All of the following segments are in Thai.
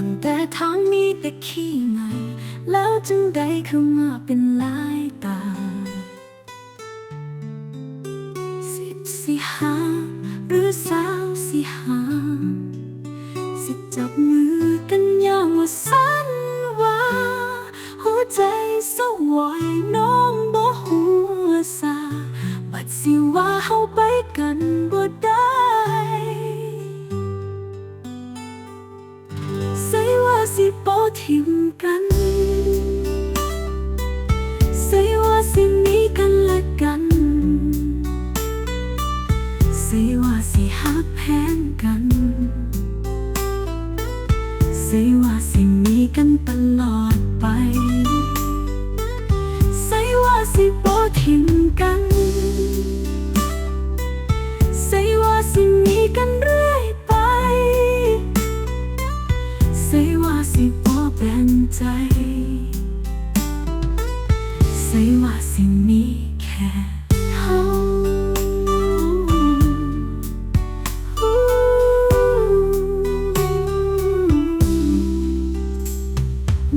ตั้งแต่ทางมีแต่ขี้ใหม่ แล้วจึงได้เข้ามาเป็นลายตา สิบสี่หาหรือสาวสี่หา สิจับมือกันยามว่าสันว่า หัวใจสวอยน้องบ่หัวซา บัดสิว่าเฮาไปกันบ่ได้ สิบ่ทิมกันใส่ว่าสิมีกันและกันใส่ว่าสิหักแพงกันใส่ว่าสิมีกันตลอดไปใส่ว่าสิบ่ทิมกันใส่ว่าสิมีกันเรื่อย ส่ว่าสิบ่แบ่งใจ ใส่ว่าสิมีแค่เฮา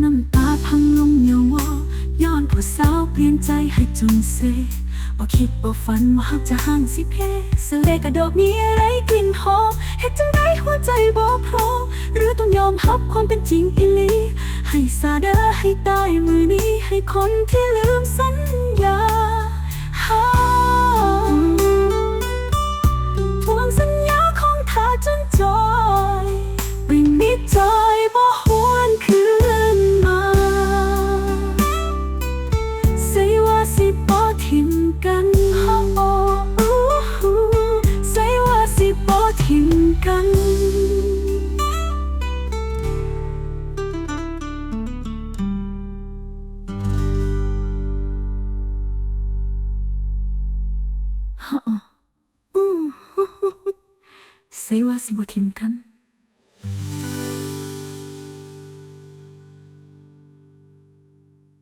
น้ำตาพังลงเหี่ยววอย้อนผู้สาวเปลี่ยนใจให้จนเซบ่คิดบ่ฝันว่าฮักจะห่างสิเพเสเลกระโดดมีอะไรกลิ่นหอมเฮ็ดจังไดหัวใจบ่พร้อม มรับความเป็นจริงอีลีให้ซาเดอให้ตายมือนี้ให้คนที่ลืมสัญ Sewas Butintan